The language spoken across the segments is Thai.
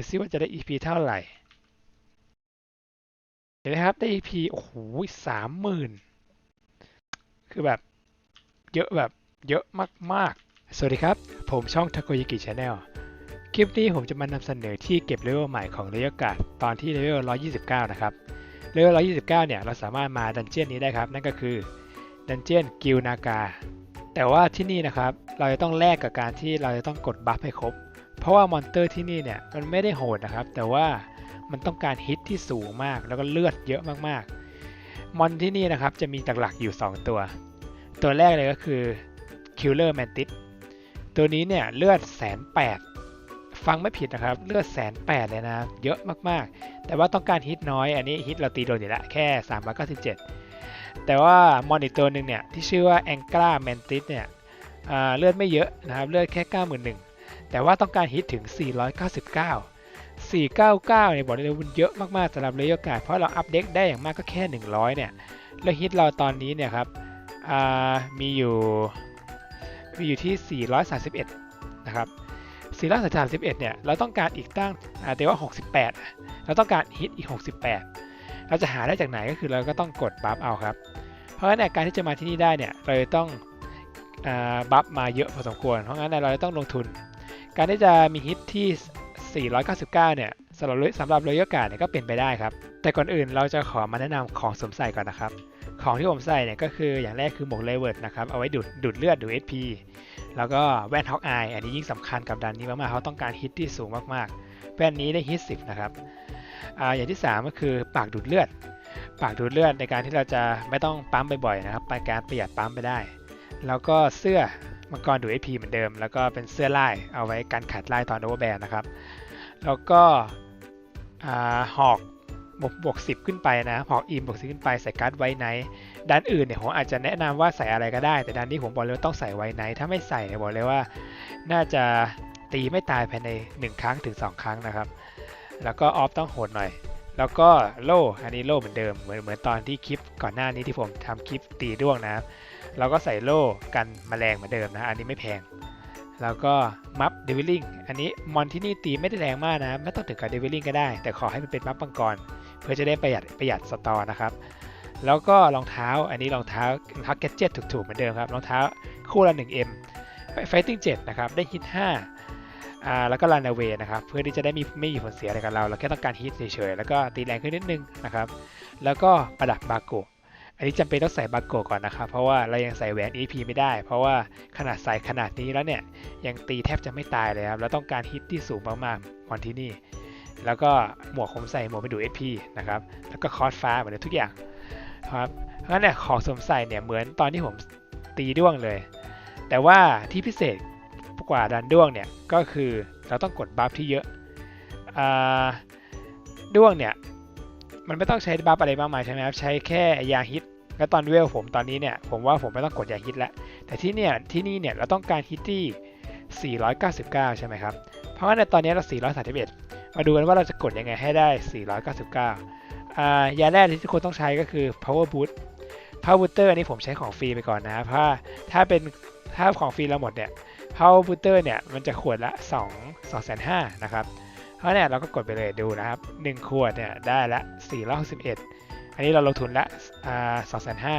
ดูซิว่าจะได้ EP เท่าไหร่ เห็นไหมครับ ได้ EP โอ้โหสามหมื่นคือแบบ เยอะแบบเยอะมาก ๆ สวัสดีครับ ผมช่อง t a k o y a k i Channel คลิปนี้ผมจะมานำเสนอที่เก็บเลเวลใหม่ของเรยกาดตอนที่เลเวล129 นะครับ เลเวล129 เนี่ย เราสามารถมาดันเจียนนี้ได้ครับ นั่นก็คือดันเจียนกิลนากา แต่ว่าที่นี่นะครับ เราจะต้องแลกกับการที่เราจะต้องกดบัฟให้ครบ ราะว่ามอนเตอร์ที่นี่เนี่ยมันไม่ได้โหดนะครับ แต่ว่ามันต้องการฮิตที่สูงมากแล้วก็เลือดเยอะมากๆ มอนที่นี่นะครับจะมีหลักๆอยู่ 2 ตัว ตัวแรกเลยก็คือ Killer Mantis ตัวนี้เนี่ยเลือดแสนแปดฟังไม่ผิดนะครับ เลือดแสนแปดเลยนะ เยอะมากๆ แต่ว่าต้องการฮิตน้อย อันนี้ฮิตเราตีโดนอยู่แล้วแค่ 397 แต่ว่ามอนอีกตัวหนึ่งเนี่ยที่ชื่อว่า Angra Mantis เนี่ยเลือดไม่เยอะนะครับ เลือดแค่ 91 0 0 แต่ว่าต้องการฮิตถึง 499 499เนี่ยบอกได้เลยมันเยอะมากๆสำหรับเลเยโอกาสเพราะเราอัปเดตได้อย่างมากก็แค่ 100 เนี่ย แล้วฮิตเราตอนนี้เนี่ยครับมีอยู่มีอยู่ที่ 431 นะครับ 431 เนี่ย เราต้องการอีกตั้งอ่าแต่ว่า 68 เราต้องการฮิตอีก 68 เราจะหาได้จากไหนก็คือเราก็ต้องกดบัฟเอาครับ เพราะฉะนั้นการที่จะมาที่นี่ได้เนี่ย เราจะต้องอบัฟมาเยอะพอสมควร เพราะงั้นเราจะต้องลงทุน การที่จะมีฮิตที่ 499 เนี่ยสำหรับสำหรับรอยกาเนี่ยก็เป็นไปได้ครับ แต่ก่อนอื่นเราจะขอมาแนะนำของสวมใส่ก่อนนะครับ ของที่ผมใส่เนี่ยก็คืออย่างแรกคือหมวกเลเวิร์ดนะครับ เอาไว้ดูดดูดเลือดดูด SP แล้วก็แว่นฮอกอายอันนี้ยิ่งสำคัญกับดันนี้มากๆเขาต้องการฮิตที่สูงมากๆ แว่นนี้ได้ฮิต 10 นะครับอ่าอย่างที่ 3 ก็คือปากดูดเลือด ปากดูดเลือดในการที่เราจะไม่ต้องปั๊มบ่อยๆนะครับไปการประหยัดปั๊มไปได้ แล้วก็เสื้อ มังกรดูด SP เหมือนเดิม แล้วก็เป็นเสื้อลายเอาไว้กันขัดลายตอนโอเวอร์แบนนะครับ แล้วก็หอกบวกสิบขึ้นไปนะหอกอิมบวกสิบขึ้นไปใส่การ์ดไว้ไนด้านอื่นเนี่ยผมอาจจะแนะนำว่าใส่อะไรก็ได้ แต่ด้านนี้ผมบอกเลยว่าต้องใส่ไว้ไนถ้าไม่ใส่บอกเลยว่า น่าจะตีไม่ตายภายใน 1 ครั้งถึง 2 ครั้งนะครับ แล้วก็ออฟต้องโหดหน่อย แล้วก็โล่อันนี้โล่เหมือนเดิมเหมือนเหมือนตอนที่คลิปก่อนหน้านี้ที่ผมทำคลิปตีด้วงนะครับ เราก็ใส่โล่กันแมลงเหมือนเดิมนะ อันนี้ไม่แพง แล้วก็มัฟเดวิลลิงอันนี้มอนที่นี่ตีไม่ได้แรงมากนะ ไม่ต้องถึงกับเดวิลลิงก็ได้ แต่ขอให้มันเป็นมัฟปังกร เพื่อจะได้ประหยัดประหยัดสตอร์นะครับ แล้วก็รองเท้า อันนี้รองเท้ารองเท้าแกจ็ตถูกๆเหมือนเดิมครับรองเท้าคู่ละ 1M Fighting 7นะครับ ได้ฮิต5อ่าแล้วก็ Run Away นะครับ เพื่อที่จะได้มีไม่มีผลเสียอะไรกับเรา เราแค่ต้องการฮิตเฉยๆ แล้วก็ตีแรงขึ้นนิดนึงนะครับ แล้วก็ประดับบาโกะ อันนี้จำเป็นต้องใส่บาโกก่อนนะครับ เพราะว่าเรายังใส่แหวน EP ไม่ได้ เพราะว่าขนาดใส่ขนาดนี้แล้วเนี่ย ยังตีแทบจะไม่ตายเลยครับแล้วต้องการฮิตที่สูงมากๆวันที่นี่ แล้วก็หมวกผมใส่หมวกไปดู SP นะครับ แล้วก็คอสฟ้าเหมือนทุกอย่างครับเพราะฉะนั้นเนี่ยของสวมใส่เนี่ยเหมือนตอนที่ผมตีด้วงเลย แต่ว่าที่พิเศษกว่าดันด้วงเนี่ยก็คือเราต้องกดบัฟที่เยอะอ่าด้วงเนี่ยมันไม่ต้องใช้บัฟอะไรมากมายใช่ไหมครับ ใช้แค่ยาฮิต แล้วตอนเวลผมตอนนี้เนี่ยผมว่าผมไม่ต้องกดยาฮิตแล้ว แต่ที่เนี่ยที่นี่เนี่ยเราต้องการฮิตที่ 499 ใช่ไหมครับ เพราะว่าในตอนนี้เรา 431 มาดูกันว่าเราจะกดยังไงให้ได้ 499อ่ายาแรกที่ทุกคนต้องใช้ก็คือ power boost power booster อันนี้ผมใช้ของฟรีไปก่อนนะครับเพราะถ้าเป็นถ้าของฟรีเราหมดเนี่ย power booster เนี่ยมันจะขวดละ2 2,500นะครับเพราะเนี่ยเราก็กดไปเลยดูนะครับ 1 ขวดเนี่ยได้ละ461 อันนี้เราลงทุนละอ่า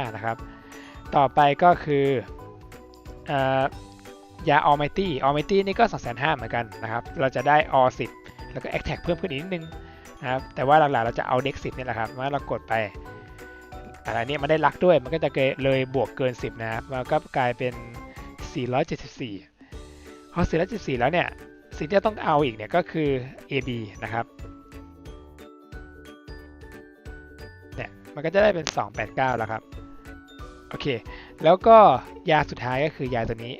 2,500นะครับ ต่อไปก็คืออยา Almighty Almighty นี่ก็ 2,500เหมือนกันนะครับ เราจะได้ All 10 แล้วก็ Attack เพิ่มขึ้นอีกนิดนึงนะครับ แต่ว่าหลักๆเราจะเอา Dex 10นี่แหละครับว่าเรากดไปอันนี้มันได้ลักด้วย มันก็จะเลยบวกเกิน 10 นะครับ มันก็กลายเป็น 474 พอ 474 แล้วเนี่ย สิ่งที่ต้องเอาอีกเนี่ยก็คือ AB นะครับ มันก็จะได้เป็น 289 แล้วครับ โอเค แล้วก็ยาสุดท้ายก็คือยาตัวนี้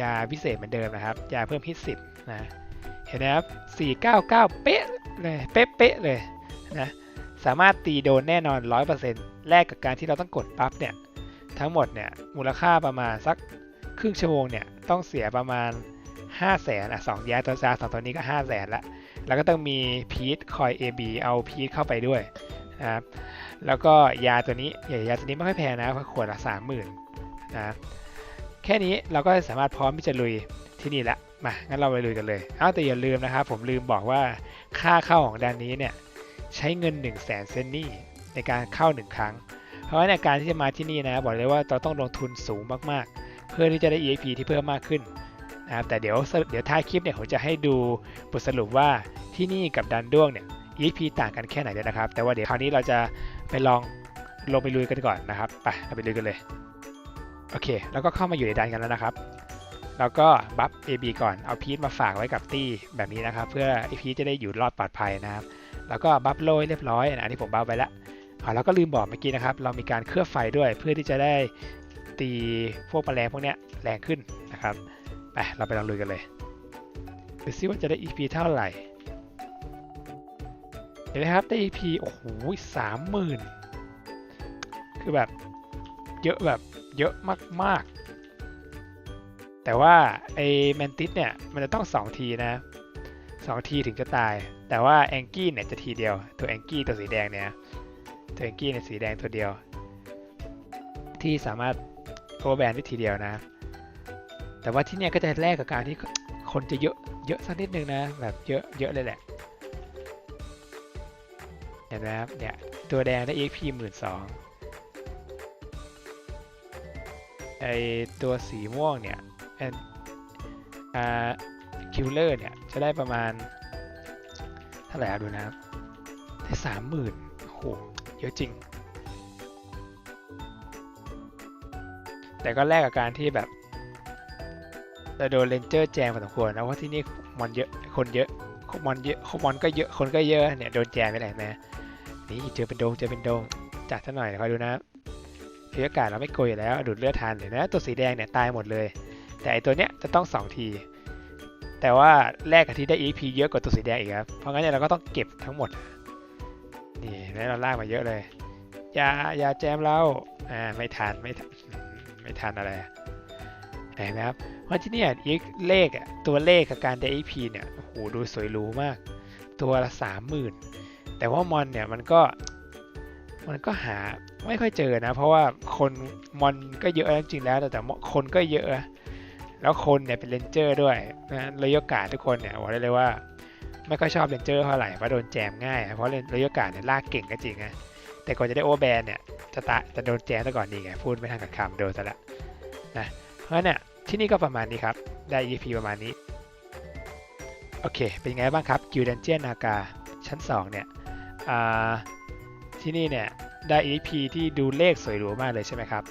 ยาพิเศษเหมือนเดิมนะครับ ยาเพิ่มพิษสิบนะ เห็นไหมครับ 499 เป๊ะเลยเป๊ะเป๊ะเลยนะสามารถตีโดนแน่นอน 100%แลกกับการที่เราต้องกดปั๊บเนี่ย ทั้งหมดเนี่ย มูลค่าประมาณสักครึ่งชั่วโมงเนี่ย ต้องเสียประมาณ 5 0 0แสนอะสองยาตัวซาสองตัวนี้ก็ 5 0 0แสนละ แล้วก็ต้องมีพีทคอย AB เอาพีทเข้าไปด้วย นะครับ แล้วก็ยาตัวนี้ยาตัวนี้ไม่ค่อยแพงนะเพราะขวดละ30,000นนะแค่นี้เราก็สามารถพร้อมที่จะลุยที่นี่แล้วมางั้นเราไปลุยกันเลยอ้าวแต่อย่าลืมนะครับ ผมลืมบอกว่าค่าเข้าของด้านนี้เนี่ยใช้เงิน 1 0 0 0 0แสนเซนนี่ในการเข้า 1 ครั้ง เพราะฉะนั้นในการที่จะมาที่นี่นะบอกเลยว่าเราต้องลงทุนสูงมากๆ เพื่อที่จะได้ EXP ที่เพิ่มมากขึ้นนะครับแต่เดี๋ยวเดี๋ยวท้ายคลิปเนี่ยผมจะให้ดูบทสรุปว่าที่นี่กับดันด้วงเนี่ย EXP ต่างกันแค่ไหนด้วยนะครับ แต่ว่าเดี๋ยวคราวนี้เราจะไปลองลงไปลุยกันก่อนนะครับ ไปเราไปลุยกันเลย โอเค แล้วก็เข้ามาอยู่ในดันกันแล้วนะครับ แล้วก็บัฟ AB ก่อน เอาพีทมาฝากไว้กับตี้แบบนี้นะครับ เพื่อไอพีทจะได้อยู่รอดปลอดภัยนะครับ แล้วก็บัฟโรยเรียบร้อยอันนี้ผมบัฟไปแล้วอ่าแล้วก็ลืมบอกเมื่อกี้นะครับ เรามีการเคลือบไฟด้วยเพื่อที่จะได้ตีพวกแมลงพวกเนี้ยแรงขึ้นนะครับ ไป เราไปลองลุยกันเลย ดูซิว่าจะได้ EP เท่าไหร่ ห็นไหมครับได้ EP โอ้โหสามหมื่นคือแบบเยอะแบบเยอะมากๆ แต่ว่าไอแมนติสเนี่ย มันจะต้อง2ทีนะ2ทีถึงจะตาย แต่ว่าแองกี้เนี่ยจะทีเดียว ตัวแองกี้ตัวสีแดงเนี่ย ตัวแองกี้เนี่ยสีแดงตัวเดียว ที่สามารถโอเวอร์แบนได้ทีเดียวนะ แต่ว่าที่เนี่ยก็จะแลกกับการที่คนจะเยอะเยอะสักนิดนึงนะ แบบเยอะเยอะเลยแหละ ห็นไหมครับเนี่ยตัวแดงได้ EXP หมื่นสองไอตัวสีม่วงเนี่ยอ่าคิลเลอร์เนี่ยจะได้ประมาณเท่าไหร่ดูนะครับได้สามหมื่นโอ้โหเยอะจริง แต่ก็แลกกับการที่แบบจะโดนเลนเจอร์แจมพอสมควรนะเพราะที่นี่มอนเยอะคนเยอะมอนเยอะมอนก็เยอะคนก็เยอะเนี่ยโดนแจมไปไหนนะ นี่เจอเป็นโดงเจอเป็นโดงจัดซะหน่อยคอยดูนะบรรยากาศเราไม่โกยอยู่แล้วดูดเลือดทานเห็นนะตัวสีแดงเนี่ยตายหมดเลย แต่ไอตัวเนี้ยจะต้อง2ที แต่ว่าแลกกับที่ได้ EP เยอะกว่าตัวสีแดงอีกครับเพราะงั้นเนี่ยเราก็ต้องเก็บทั้งหมดนี่แล้วเราลากมาเยอะเลยอย่าอย่าแจมเราอ่าไม่ทันไม่ทันไม่ทันอะไรเห็นไหมครับเพราะที่เนี่ยอีกเลขอะตัวเลขกับการได้ EP เนี่ยโอ้โหดูสวยหรูมาก ตัวละสามหมื่น แต่ว่ามอนเนี่ยมันก็มันก็หาไม่ค่อยเจอนะ เพราะว่าคนมอนก็เยอะจริงๆแล้วแต่แต่คนก็เยอะ แล้วคนเนี่ยเป็นเลนเจอร์ด้วยนะเลยโอกาสทุกคนเนี่ยบอกได้เลยว่า ไม่ค่อยชอบเลนเจอร์เท่าไหร่เพราะโดนแจมง่าย เพราะเลยโอกาสเนี่ยลากเก่งก็จริงนะแต่ก่อนจะได้โอแบนเนี่ยจะตะจะโดนแจมซะก่อนนี่ไงพูดไม่ทันกับคำโดนซะละนะเพราะเนี่ยที่นี่ก็ประมาณนี้ครับ ได้ EP ประมาณนี้ โอเค เป็นไงบ้างครับกิวดันเจียนนากาชั้น 2 เนี่ย ที่นี่เนี่ยได้ exp ที่ดูเลขสวยหรูมากเลยใช่ไหมครับ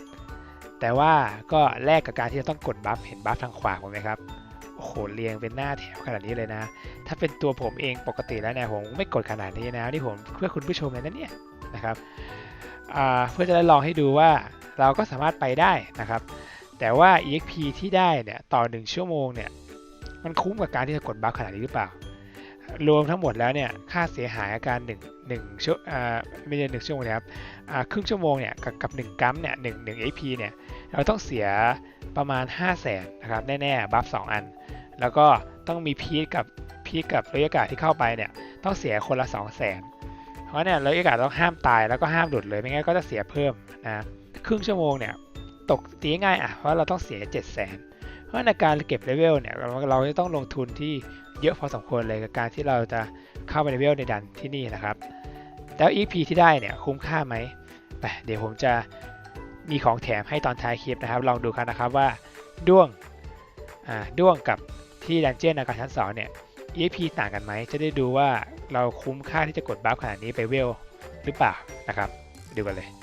แต่ว่าก็แลกกับการที่จะต้องกดบัฟเห็นบัฟทางขวาผมไหมครับโอ้โหเรียงเป็นหน้าแถวขนาดนี้เลยนะ ถ้าเป็นตัวผมเองปกติแล้วเนี่ยผมไม่กดขนาดนี้นะนี่ผมเพื่อคุณผู้ชมเลยนะเนี่ยนะครับเพื่อจะได้ลองให้ดูว่าเราก็สามารถไปได้นะครับ แต่ว่า EXP ที่ได้เนี่ยต่อ 1 ชั่วโมงเนี่ยมันคุ้มกับการที่จะกดบัฟขนาดนี้หรือเปล่า รวมทั้งหมดแล้วเนี่ยค่าเสียหายอาการ1 1ชั่วอ่าไม่ใช่หนึ่งชั่วโมงนะครับอ่าครึ่งชั่วโมงเนี่ยกับกับ1กัมเนี่ยหนึ่งหนึ่ง AP เนี่ยเราต้องเสียประมาณ 5 0 0แสนนะครับแน่ๆบัฟ2อัน แล้วก็ต้องมีพีทกับพีทกับระยะกาศที่เข้าไปเนี่ยต้องเสียคนละ 2 0 0แสนเพราะเนี่ยระยะกาศต้องห้ามตายแล้วก็ห้ามหลุดเลยไม่งั้นก็จะเสียเพิ่มนะครึ่งชั่วโมงเนี่ยตกตีง่ายอะเพราะเราต้องเสีย 7 0 0 0 0น ราะในการเก็บเลเวลเนี่ยเราเราจะต้องลงทุนที่เยอะพอสมควรเลยกับการที่เราจะเข้าไปในเวลในดันที่นี่นะครับ แล้ว EP ที่ได้เนี่ยคุ้มค่าไหมไปเดี๋ยวผมจะมีของแถมให้ตอนท้ายคลิปนะครับ ลองดูกันนะครับว่าด้วงอ่าด้วงกับที่ดันเจียนอาการชั้นสองเนี่ย EP ต่างกันไหมจะได้ดูว่าเราคุ้มค่าที่จะกดบัฟขนาดนี้ไปเวลหรือเปล่านะครับ ดูกันเลย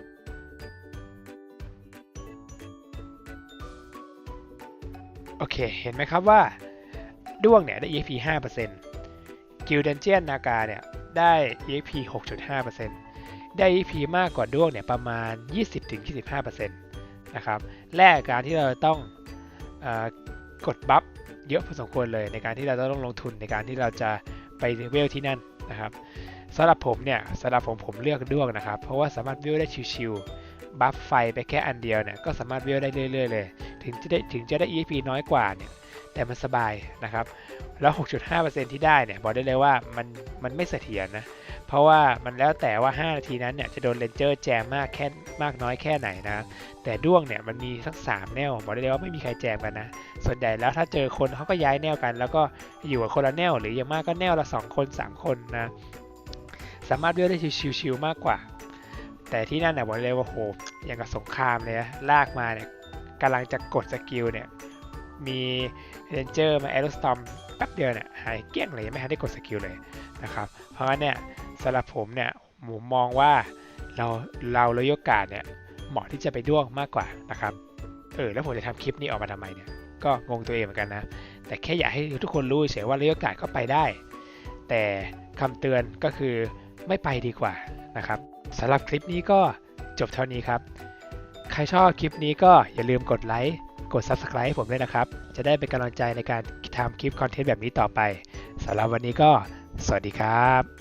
เคเห็นไหมครับว่าด้วงเนี่ยได้ EXP 5%กิลเดนเจียนนาการเนี่ยได้ EXP 6.5%ได้ EXP มากกว่าด้วงเนี่ยประมาณ 20-25%นนะครับแลกการที่เราต้องอกดบัฟเยอะพอสมควรเลยในการที่เราต้องลงทุนในการที่เราจะไปเวลที่นั่นนะครับสำหรับผมเนี่ยสำหรับผมผมเลือกด้วงนะครับ เพราะว่าสามารถเวลได้ชิวๆบัฟไฟไปแค่อันเดียวเนี่ยก็สามารถเวลได้เรื่อยๆเลย ถึงจะได้ถึงจะได้ EXP น้อยกว่าเนี่ยแต่มันสบายนะครับ แล้ว 6.5%ที่ได้เนี่ยบอกได้เลยว่ามันมันไม่เสถียรนะ เพราะว่ามันแล้วแต่ว่า 5 นาทีนั้นเนี่ยจะโดนเลนเจอร์แจมมากแค่มากน้อยแค่ไหนนะ แต่ด้วงเนี่ยมันมีสัก3แนวบอกได้เลยว่าไม่มีใครแจมกันนะ ส่วนใหญ่แล้วถ้าเจอคนเขาก็ย้ายแนวกัน แล้วก็อยู่กับคนละแนวหรืออย่างมากก็แนวละ 2 คน 3 คนนะ สามารถเลือกได้ชิวๆมากกว่า แต่ที่นั่นเนี่ยบอกเลยว่าโหอย่างกับสงครามเลยนะลากมาเนี่ย กำลังจะกดสกิลเนี่ย มีเรนเจอร์มาแอโรสตอมแป๊บเดียวเนี่ยหายเกลี้ยงเลยไม่ทันได้กดสกิลเลยนะครับ เพราะงั้นเนี่ยสำหรับผมเนี่ยผมมองว่าเราเราเลยโอกาสเนี่ยเหมาะที่จะไปด้วงมากกว่านะครับเออแล้วผมจะทำคลิปนี้ออกมาทำไมเนี่ยก็งงตัวเองเหมือนกันนะ แต่แค่อยากให้ทุกคนรู้เฉยว่าเลยโอกาสก็ไปได้ แต่คำเตือนก็คือไม่ไปดีกว่านะครับสำหรับคลิปนี้ก็จบเท่านี้ครับ ใครชอบคลิปนี้ก็อย่าลืมกดไลค์กด Subscribe ให้ผมด้วยนะครับ จะได้เป็นกำลังใจในการทำคลิปคอนเทนต์แบบนี้ต่อไปสำหรับวันนี้ก็ สวัสดีครับ